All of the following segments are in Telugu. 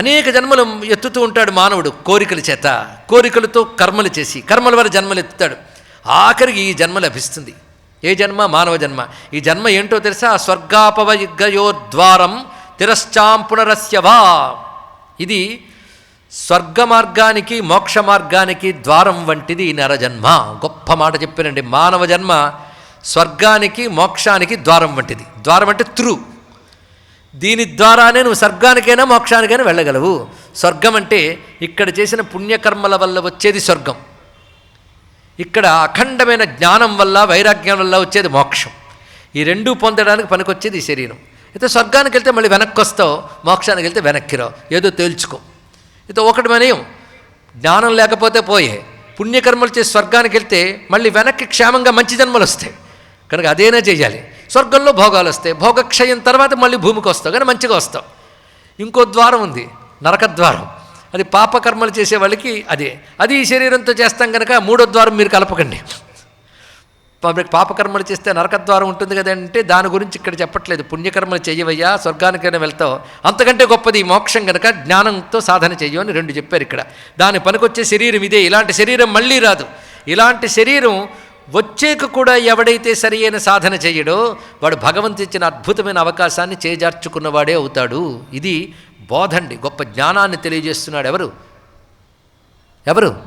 అనేక జన్మలు ఎత్తుతూ ఉంటాడు మానవుడు కోరికల చేత. కోరికలతో కర్మలు చేసి కర్మల వల్ల జన్మలు ఎత్తుతాడు. ఆఖరికి ఈ జన్మ లభిస్తుంది. ఏ జన్మ? మానవ జన్మ. ఈ జన్మ ఏంటో తెలుసా? స్వర్గాపవయుగయోద్వారం తిరశ్చాం పునరస్యవా ఇది స్వర్గ మార్గానికి మోక్ష మార్గానికి ద్వారం వంటిది ఈ నరజన్మ. గొప్ప మాట చెప్పానండి మానవ జన్మ స్వర్గానికి మోక్షానికి ద్వారం వంటిది. ద్వారం అంటే త్రూ. దీని ద్వారానే నువ్వు స్వర్గానికైనా మోక్షానికైనా వెళ్ళగలవు. స్వర్గం అంటే ఇక్కడ చేసిన పుణ్యకర్మల వల్ల వచ్చేది స్వర్గం. ఇక్కడ అఖండమైన జ్ఞానం వల్ల వైరాగ్యం వల్ల వచ్చేది మోక్షం. ఈ రెండూ పొందడానికి పనికొచ్చేది ఈ శరీరం. అయితే స్వర్గానికి వెళ్తే మళ్ళీ వెనక్కి వస్తావు మోక్షానికి వెళ్తే వెనక్కి రావు ఏదో తేల్చుకో. అయితే ఒకటి మనయం జ్ఞానం లేకపోతే పోయే. పుణ్యకర్మలు చేసి స్వర్గానికి వెళ్తే మళ్ళీ వెనక్కి క్షేమంగా మంచి జన్మలు వస్తాయి. కనుక అదేనా చేయాలి? స్వర్గంలో భోగాలు వస్తాయి. భోగక్షయం తర్వాత మళ్ళీ భూమికి వస్తావు కానీ మంచిగా వస్తావు. ఇంకో ద్వారం ఉంది నరకద్వారం అది పాపకర్మలు చేసే వాళ్ళకి అదే. అది ఈ శరీరంతో చేస్తాం కనుక మూడో ద్వారం మీరు కలపకండి. పాప- పాపకర్మలు చేస్తే నరకద్వారం ఉంటుంది కదంటే దాని గురించి ఇక్కడ చెప్పట్లేదు. పుణ్యకర్మలు చేయవయ్యా స్వర్గానికైనా వెళ్తావు. అంతకంటే గొప్పది మోక్షం కనుక జ్ఞానంతో సాధన చెయ్యు అని రెండు చెప్పారు ఇక్కడ. దాని పనికొచ్చే శరీరం ఇదే. ఇలాంటి శరీరం మళ్ళీ రాదు. ఇలాంటి శరీరం వచ్చేక కూడా ఎవడైతే సరి అయిన సాధన చేయడో వాడు భగవంతు ఇచ్చిన అద్భుతమైన అవకాశాన్ని చేజార్చుకున్నవాడే అవుతాడు. ఇది బోధండి. గొప్ప జ్ఞానాన్ని తెలియజేస్తున్నాడు ఎవరు? ఎవరు?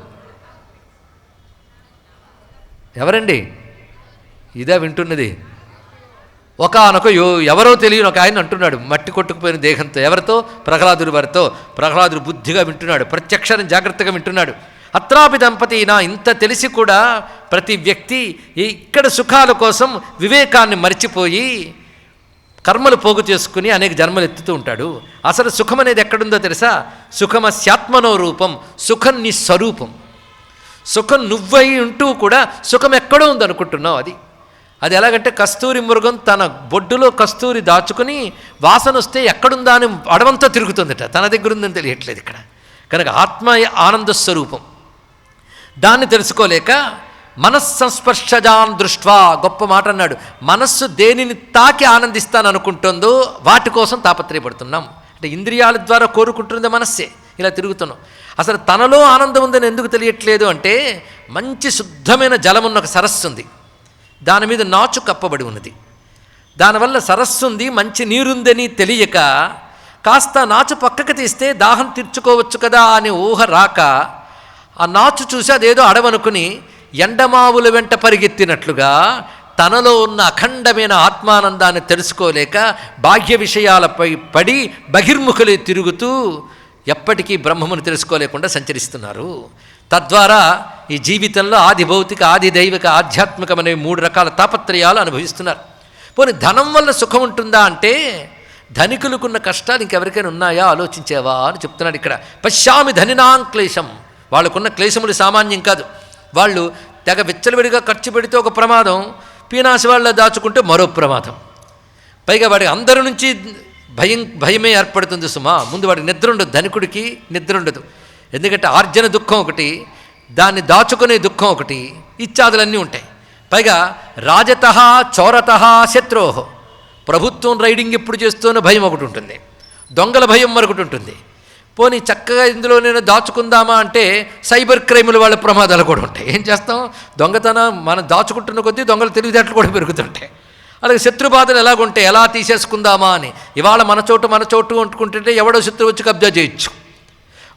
ఎవరండి? ఇదే వింటున్నది. ఒకనొక యో ఎవరో తెలియని ఒక ఆయన అంటున్నాడు. మట్టి కొట్టుకుపోయిన దేహంతో ఎవరితో? ప్రహ్లాదుడి వారితో. ప్రహ్లాదుడు బుద్ధిగా వింటున్నాడు. ప్రత్యక్షాన్ని జాగ్రత్తగా వింటున్నాడు. అత్రాపి దంపతి నా ఇంత తెలిసి కూడా ప్రతి వ్యక్తి ఇక్కడ సుఖాల కోసం వివేకాన్ని మర్చిపోయి కర్మలు పోగు చేసుకుని అనేక జన్మలు ఎత్తుతూ ఉంటాడు. అసలు సుఖం అనేది ఎక్కడుందో తెలుసా? సుఖమస్యాత్మనో రూపం సుఖం నీ స్వరూపం. సుఖం నువ్వై ఉంటూ కూడా సుఖం ఎక్కడో ఉందనుకుంటున్నావు అది. అది ఎలాగంటే కస్తూరి మృగం తన బొడ్డులో కస్తూరి దాచుకుని వాసన వస్తే ఎక్కడుందా అని అడవంతా తిరుగుతుందట. తన దగ్గర ఉందని తెలియట్లేదు ఇక్కడ. కనుక ఆత్మ ఆనంద స్వరూపం. దాన్ని తెలుసుకోలేక మనస్సంస్పర్శజాన్ దృష్ట్వా గొప్ప మాట అన్నాడు. మనస్సు దేనిని తాకి ఆనందిస్తాను అనుకుంటుందో వాటి కోసం తాపత్రయపడుతున్నాం. అంటే ఇంద్రియాల ద్వారా కోరుకుంటుంది మనస్సే. ఇలా తిరుగుతున్నాం. అసలు తనలో ఆనందం ఉందని ఎందుకు తెలియట్లేదు అంటే మంచి శుద్ధమైన జలం ఉన్న ఒక సరస్సు ఉంది దాని మీద నాచు కప్పబడి ఉన్నది. దానివల్ల సరస్సు ఉంది మంచి నీరుందని తెలియక కాస్త నాచు పక్కకు తీస్తే దాహం తీర్చుకోవచ్చు కదా అనే ఊహ రాక ఆ నాచు చూసి అదేదో అడవనుకుని ఎండమావుల వెంట పరిగెత్తినట్లుగా తనలో ఉన్న అఖండమైన ఆత్మానందాన్ని తెలుసుకోలేక బాహ్య విషయాలపై పడి బహిర్ముఖులే తిరుగుతూ ఎప్పటికీ బ్రహ్మమును తెలుసుకోలేకుండా సంచరిస్తున్నారు. తద్వారా ఈ జీవితంలో ఆది భౌతిక ఆది దైవిక ఆధ్యాత్మికమనే మూడు రకాల తాపత్రయాలు అనుభవిస్తున్నారు. పోనీ ధనం వల్ల సుఖం ఉంటుందా అంటే ధనికులకున్న కష్టాలు ఇంకెవరికైనా ఉన్నాయా? ఆలోచించేవా అని చెప్తున్నాడు ఇక్కడ. పశ్యామి ధనినాం క్లేశం. వాళ్ళకున్న క్లేశములు సామాన్యం కాదు. వాళ్ళు తెగ విచ్చలవిడిగా ఖర్చు పెడితే ఒక ప్రమాదం పీనాశ వాళ్ళ దాచుకుంటే మరో ప్రమాదం. పైగా వాడికి అందరి నుంచి భయం భయమే ఏర్పడుతుంది సుమా. ముందు వాడికి నిద్ర ఉండదు ధనికుడికి నిద్ర ఉండదు. ఎందుకంటే ఆర్జన దుఃఖం ఒకటి దాన్ని దాచుకునే దుఃఖం ఒకటి ఇత్యాదులన్నీ ఉంటాయి. పైగా రాజత చోరత శత్రోహో ప్రభుత్వం రైడింగ్ ఎప్పుడు చేస్తూనే భయం ఒకటి ఉంటుంది. దొంగల భయం మరొకటి ఉంటుంది. పోనీ చక్కగా ఇందులో నేను దాచుకుందామా అంటే సైబర్ క్రైముల వాళ్ళ ప్రమాదాలు కూడా ఉంటాయి. ఏం చేస్తాం? దొంగతనం మనం దాచుకుంటున్న కొద్దీ దొంగలు తెలివితేటలు కూడా పెరుగుతుంటాయి. అలాగే శత్రు బాధలు ఎలాగుంటాయి ఎలా తీసేసుకుందామా అని. ఇవాళ మన చోటు మన చోటు అంటుకుంటుంటే ఎవడో శత్రువు వచ్చి కబ్జా చేయొచ్చు.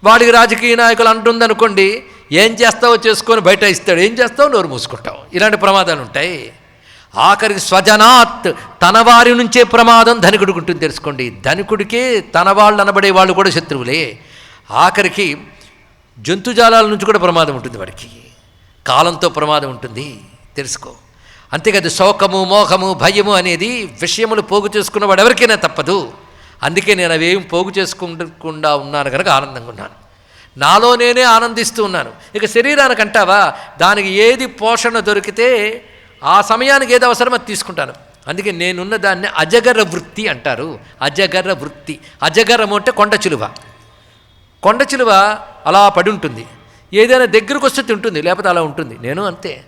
వాడికి రాజకీయ నాయకులు అంటుందనుకోండి ఏం చేస్తావో చేసుకొని బయట ఇస్తాడు. ఏం చేస్తావు? నోరు మూసుకుంటావు. ఇలాంటి ప్రమాదాలు ఉంటాయి. ఆఖరికి స్వజనాత్ తన వారి నుంచే ప్రమాదం ధనికుడికి ఉంటుంది తెలుసుకోండి. ధనికుడికే తన వాళ్ళు అనబడే వాళ్ళు కూడా శత్రువులే. ఆఖరికి జంతుజాలాల నుంచి కూడా ప్రమాదం ఉంటుంది వాడికి. కాలంతో ప్రమాదం ఉంటుంది తెలుసుకో. అంతేకాదు శోకము మోహము భయము అనేది విషయములు పోగు చేసుకున్నవాడు ఎవరికైనా తప్పదు. అందుకే నేను అవేం పోగు చేసుకుంటకుండా ఉన్నాను కనుక ఆనందంగా ఉన్నాను. నాలో నేనే ఆనందిస్తూ ఉన్నాను. ఇక శరీరానికి అంటావా దానికి ఏది పోషణ దొరికితే ఆ సమయానికి ఏది అవసరమో అది తీసుకుంటాను. అందుకే నేనున్న దాన్ని అజగర వృత్తి అంటారు. అజగర వృత్తి. అజగరము అంటే కొండ చిలువ. కొండ చిలువ అలా పడి ఉంటుంది. ఏదైనా దగ్గరకు వస్తే తింటుంది లేకపోతే అలా ఉంటుంది. నేను అంతే.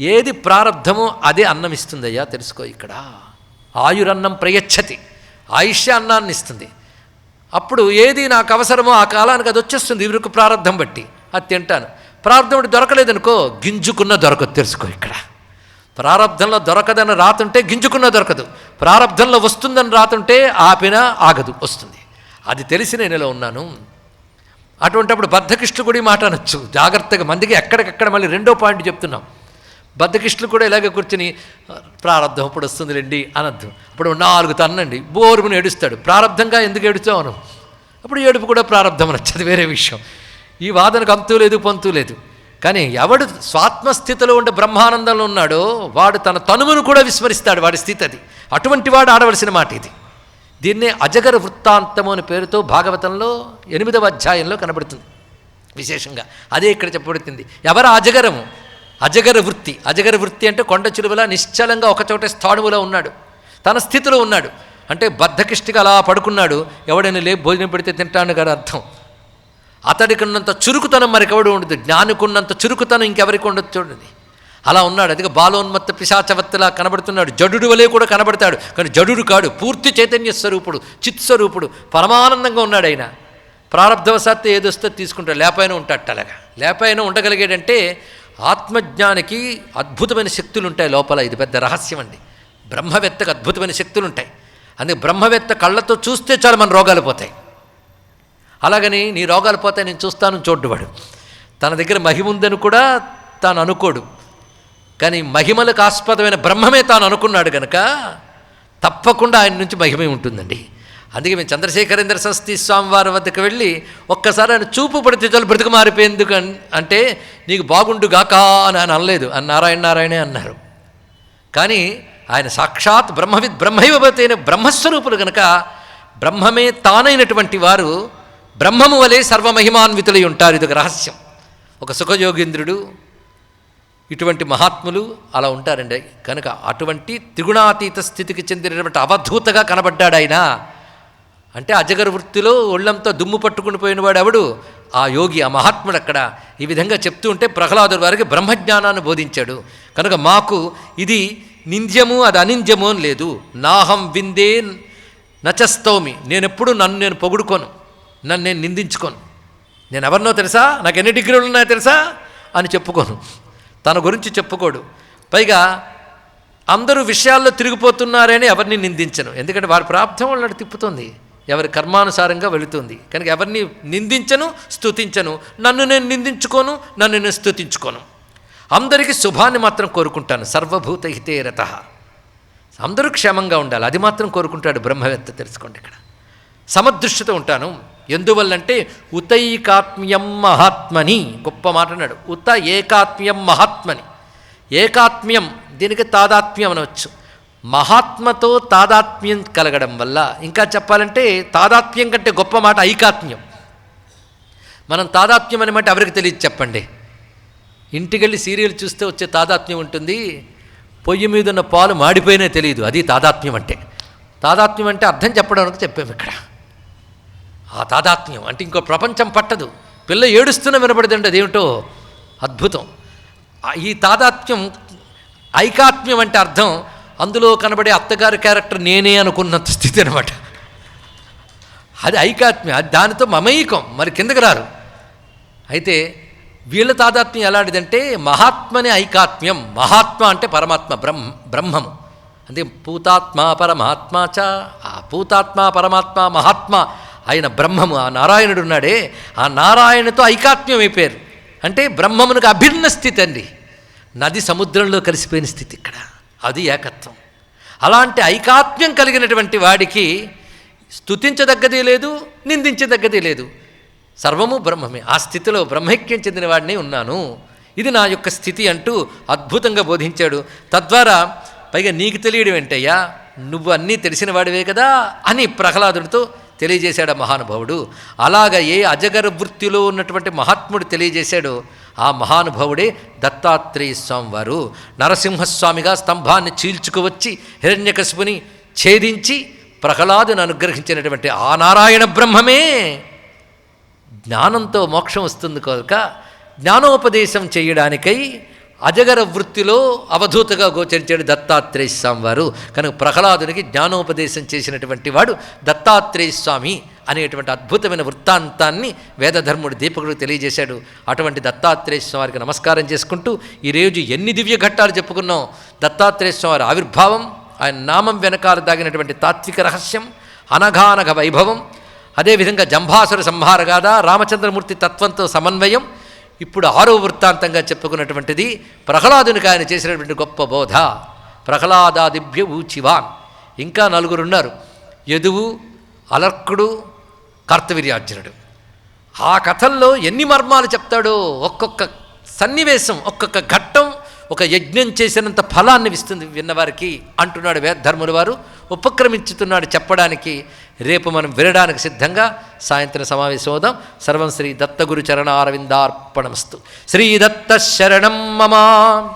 ఏది ప్రారంధమో అదే అన్నం ఇస్తుందయ్యా తెలుసుకో ఇక్కడ. ఆయురన్నం ప్రయచ్చతి. ఆయుష్య అన్నాన్ని ఇస్తుంది. అప్పుడు ఏది నాకు అవసరమో ఆ కాలానికి అది వచ్చేస్తుంది ఇవరికి ప్రారంధం బట్టి. అది తింటాను. ప్రారంధం దొరకలేదనుకో గింజుకున్న దొరకదు తెలుసుకో ఇక్కడ. ప్రారంధంలో దొరకదని రాతుంటే గింజుకున్న దొరకదు. ప్రారంధంలో వస్తుందని రాతుంటే ఆపినా ఆగదు వస్తుంది. అది తెలిసి నేను ఇలా ఉన్నాను. అటువంటిప్పుడు బద్ధకిష్టులు కూడా ఈ మాట అనొచ్చు. జాగ్రత్తగా మందికి ఎక్కడికక్కడ మళ్ళీ రెండో పాయింట్ చెప్తున్నాం. బద్ధకిష్టులు కూడా ఇలాగే కూర్చుని ప్రారంధం ఇప్పుడు వస్తుందిలేండి అనద్దు. అప్పుడు నాలుగు తన్నండి. బోరుకుని ఏడుస్తాడు. ప్రారంధంగా ఎందుకు ఏడుస్తావు? అప్పుడు ఏడుపు కూడా ప్రారంధం అనొచ్చు. అది వేరే విషయం. ఈ వాదనకు అంతూ లేదు పంతు లేదు. కానీ ఎవడు స్వాత్మస్థితిలో ఉండే బ్రహ్మానందంలో ఉన్నాడో వాడు తన తనుమును కూడా విస్మరిస్తాడు వాడి స్థితి అది. అటువంటి వాడు ఆడవలసిన మాట ఇది. దీన్నే అజగర వృత్తాంతము అనే పేరుతో భాగవతంలో ఎనిమిదవ అధ్యాయంలో కనబడుతుంది. విశేషంగా అదే ఇక్కడ చెప్పబడుతుంది. ఎవరు అజగరము? అజగర వృత్తి. అజగర వృత్తి అంటే కొండ చిలువలా నిశ్చలంగా ఒకచోట స్థాణువులో ఉన్నాడు. తన స్థితిలో ఉన్నాడు. అంటే బద్ధకిష్టిగా అలా పడుకున్నాడు. ఎవడైనా లే భోజనం పెడితే తింటాను కదా అర్థం. అతడికి ఉన్నంత చురుకుతనం మరికెవడు ఉండదు? జ్ఞానికున్నంత చురుకుతనం ఇంకెవరికి ఉండదు చూడండి. అలా ఉన్నాడు. అదిగా బాలోన్మత్త పిశాచవత్తలా కనబడుతున్నాడు. జడుడు వలె కూడా కనబడతాడు. కానీ జడుడు కాడు. పూర్తి చైతన్య స్వరూపుడు చిత్స్వరూపుడు పరమానందంగా ఉన్నాడు ఆయన. ప్రారంధవశాత్తు ఏదొస్తే తీసుకుంటాడు. లేపైన ఉంటాడు అలాగా. లేపైన ఉండగలిగాడంటే ఆత్మజ్ఞానికి అద్భుతమైన శక్తులు ఉంటాయి లోపల. ఇది పెద్ద రహస్యం అండి. బ్రహ్మవేత్తకు అద్భుతమైన శక్తులు ఉంటాయి అందుకే బ్రహ్మవేత్త కళ్ళతో చూస్తే చాలు మన రోగాలు పోతాయి. అలాగని నీ రోగాలు పోతే నేను చూస్తాను చూడ్డువాడు తన దగ్గర మహిమ ఉందని కూడా తాను అనుకోడు. కానీ మహిమలకు ఆస్పదమైన బ్రహ్మమే తాను అనుకున్నాడు గనక తప్పకుండా ఆయన నుంచి మహిమే ఉంటుందండి. అందుకే మేము చంద్రశేఖరేంద్ర సరస్వతి స్వామివారి వద్దకు వెళ్ళి ఒక్కసారి ఆయన చూపు పడితే చాలు బ్రతుకు మారిపోయేందుకు అంటే నీకు బాగుండుగాక అని ఆయన అనలేదు. అని నారాయణ నారాయణే అన్నారు. కానీ ఆయన సాక్షాత్ బ్రహ్మవిద్ బ్రహ్మైవతైన బ్రహ్మస్వరూపులు కనుక బ్రహ్మమే తానైనటువంటి వారు బ్రహ్మము వలె సర్వమహిమాన్వితులై ఉంటారు. ఇది ఒక రహస్యం. ఒక సుఖయోగేంద్రుడు ఇటువంటి మహాత్ములు అలా ఉంటారండి. కనుక అటువంటి త్రిగుణాతీత స్థితికి చెందినటువంటి అవధూతగా కనబడ్డాడు ఆయన అంటే అజగర వృత్తిలో ఒళ్ళంతా దుమ్ము పట్టుకుని పోయినవాడు ఎవడు? ఆ యోగి ఆ మహాత్ముడు అక్కడ. ఈ విధంగా చెప్తూ ఉంటే ప్రహ్లాదుడు వారికి బ్రహ్మజ్ఞానాన్ని బోధించాడు. కనుక మాకు ఇది నింద్యము అది అనింద్యము అని లేదు. నాహం విందే నచస్తోమి. నేనెప్పుడు నన్ను నేను పొగుడుకోను. నన్ను నేను నిందించుకోను. నేను ఎవరినో తెలుసా? నాకు ఎన్ని డిగ్రీలు ఉన్నాయో తెలుసా? అని చెప్పుకోను. తన గురించి చెప్పుకోడు. పైగా అందరూ విషయాల్లో తిరిగిపోతున్నారని ఎవరిని నిందించను. ఎందుకంటే వారి ప్రాప్తం వాళ్ళని తిప్పుతుంది. ఎవరి కర్మానుసారంగా వెళుతుంది. కనుక ఎవరిని నిందించను స్థుతించను నన్ను నేను నిందించుకోను నన్ను నేను స్తుతించుకోను. అందరికీ శుభాన్ని మాత్రం కోరుకుంటాను. సర్వభూత హితేరత. అందరూ క్షేమంగా ఉండాలి. అది మాత్రం కోరుకుంటాడు బ్రహ్మవేత్త. తెలుసుకోండి ఇక్కడ. సమదృష్టితో ఉంటాను. ఎందువల్లంటే ఉతైకాత్మ్యం మహాత్మని గొప్ప మాట అన్నాడు ఉత ఏకాత్మ్యం మహాత్మని. ఏకాత్మ్యం దీనికి తాదాత్మ్యం అనవచ్చు మహాత్మతో తాదాత్మ్యం కలగడం వల్ల ఇంకా చెప్పాలంటే తాదాత్మ్యం కంటే గొప్ప మాట ఐకాత్మ్యం. మనం తాదాత్మ్యం అనే మాట ఎవరికి తెలియదు చెప్పండి. ఇంటికెళ్ళి సీరియల్ చూస్తే వచ్చే తాదాత్మ్యం ఉంటుంది. పొయ్యి మీద ఉన్న పాలు మాడిపోయినా తెలియదు. అది తాదాత్మ్యం అంటే. తాదాత్మ్యం అంటే అర్థం చెప్పడానికి చెప్పాము ఇక్కడ. ఆ తాదాత్మ్యం. అంటే ఇంకో ప్రపంచం పట్టదు. పిల్ల ఏడుస్తున్న వినపడదండి అదేమిటో అద్భుతం. ఈ తాదాత్మ్యం ఐకాత్మ్యం అంటే అర్థం అందులో కనబడే అత్తగారి క్యారెక్టర్ నేనే అనుకున్నంత స్థితి అనమాట అది ఐకాత్మ్యం. అది దానితో మమైకం. మరి కిందకి రారు. అయితే వీళ్ళ తాదాత్మ్యం ఎలాంటిదంటే మహాత్మని ఐకాత్మ్యం. మహాత్మ అంటే పరమాత్మ బ్రహ్మ బ్రహ్మము. అంటే పూతాత్మ పరమాత్మ చ ఆ పూతాత్మ పరమాత్మ మహాత్మ ఆయన బ్రహ్మము ఆ నారాయణుడు ఉన్నాడే ఆ నారాయణతో ఐకాత్మ్యం అయిపోయారు. అంటే బ్రహ్మమునకు అభిన్న స్థితి అండి. నది సముద్రంలో కలిసిపోయిన స్థితి ఇక్కడ. అది ఏకత్వం. అలాంటి ఐకాత్మ్యం కలిగినటువంటి వాడికి స్థుతించదగ్గది లేదు నిందించదగ్గది లేదు. సర్వము బ్రహ్మమే. ఆ స్థితిలో బ్రహ్మైక్యం చెందిన వాడినే ఉన్నాను. ఇది నా యొక్క స్థితి అంటూ అద్భుతంగా బోధించాడు. తద్వారా పైగా నీకు తెలియడం ఏంటయ్యా? నువ్వు అన్నీ తెలిసిన వాడివే కదా అని ప్రహ్లాదుడితో తెలియజేశాడు మహానుభవుడు మహానుభావుడు. అలాగ ఏ అజగర వృత్తిలో ఉన్నటువంటి మహాత్ముడు తెలియజేశాడో ఆ మహానుభావుడే దత్తాత్రేయ స్వామి వారు నరసింహస్వామిగా స్తంభాన్ని చీల్చుకువచ్చి హిరణ్యకశిపుని ఛేదించి ప్రహ్లాదును అనుగ్రహించినటువంటి ఆ నారాయణ బ్రహ్మమే. జ్ఞానంతో మోక్షం వస్తుంది కనుక జ్ఞానోపదేశం చేయడానికై అజగర వృత్తిలో అవధూతగా గోచరించాడు దత్తాత్రేయ స్వామి వారు కనుక ప్రహ్లాదునికి జ్ఞానోపదేశం చేసినటువంటి వాడు దత్తాత్రేయ స్వామి అనేటువంటి అద్భుతమైన వృత్తాంతాన్ని వేదధర్ముడు దీపకుడు తెలియజేశాడు. అటువంటి దత్తాత్రేయ స్వామికి నమస్కారం చేసుకుంటూ ఈరోజు ఎన్ని దివ్య ఘట్టాలు చెప్పుకున్నాం. దత్తాత్రేయ స్వామి ఆవిర్భావం ఆయన నామం వెనకాల దాగినటువంటి తాత్విక రహస్యం అనఘానఘ వైభవం అదేవిధంగా జంభాసుర సంహారగాథ రామచంద్రమూర్తి తత్వంతో సమన్వయం ఇప్పుడు ఆరో వృత్తాంతంగా చెప్పుకున్నటువంటిది ప్రహ్లాదునికి ఆయన చేసినటువంటి గొప్ప బోధ. ప్రహ్లాదాదిభ్య ఊచివాన్. ఇంకా నలుగురున్నారు. యదువు అలర్కుడు కార్తవీర్యార్జునుడు. ఆ కథల్లో ఎన్ని మర్మాలు చెప్తాడో ఒక్కొక్క సన్నివేశం ఒక్కొక్క ఘట్టం ఒక యజ్ఞం చేసినంత ఫలాన్ని ఇస్తుంది విన్నవారికి అంటున్నాడు వేదధర్ముల వారు. ఉపక్రమించుతున్నాడు చెప్పడానికి. రేపు మనం వినడానికి సిద్ధంగా సాయంత్రం సమావేశం అవుదాం. సర్వం శ్రీ దత్తగురు చరణారవిందార్పణమస్తు శ్రీ దత్త శరణం మమా.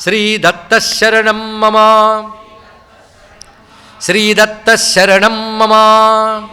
శ్రీ దత్త శరణం మమా. శ్రీ దత్త శరణం మమా.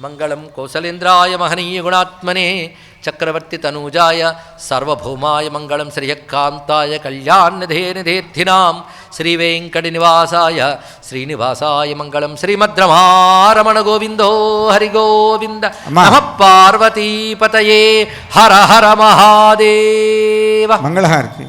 మంగళం కౌసలేంద్రాయ మహనీయ గుణాత్మనే చక్రవర్తి తనూజాయ సార్వభౌమాయ మంగళం శ్రియకాంతాయ కళ్యాణనిధే నిధేర్థినాం శ్రీ వెంకటి నివాసాయ శ్రీనివాసాయ మంగళం శ్రీమద్రమారమణ గోవిందో హరి గోవింద అమ్మా. నమ పార్వతీపతయే. హర హర మహాదేవ. మంగళహారతి.